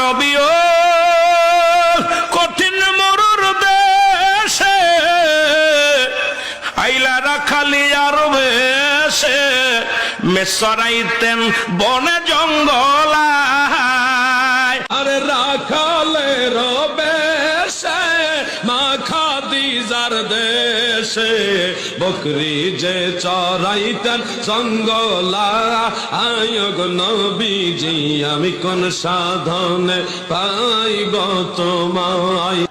নবীও কঠিন মরুর দেশে, আইলা রাখালি আর বেশে মেসরাইতেন বনে জঙ্গলায়। আরে রাখালে রবে সে মা খাদিজার দেশে বকরি যে চড়াইতেন জঙ্গলা আয়গ নবীজি, আমি কোন সাধনে পাইব তোমায়।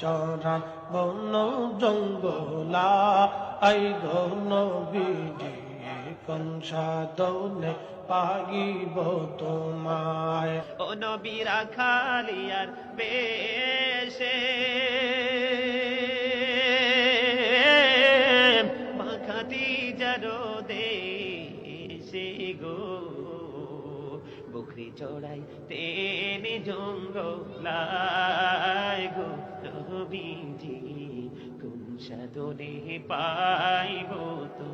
চরান বন জঙ্গলা আই ধন বিজি সাধনে পাগিব তোমায়। ও নবীরা খালিয়ার বেশে, মাখাতি যারো দেশে গো। বকরি চড়াই তেনে জঙ্গলায় গো, নবীজি, কোন সাধনে পাইব তোমায়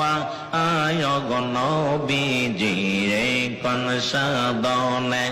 আয় গণ বিজি রে কন সাদনে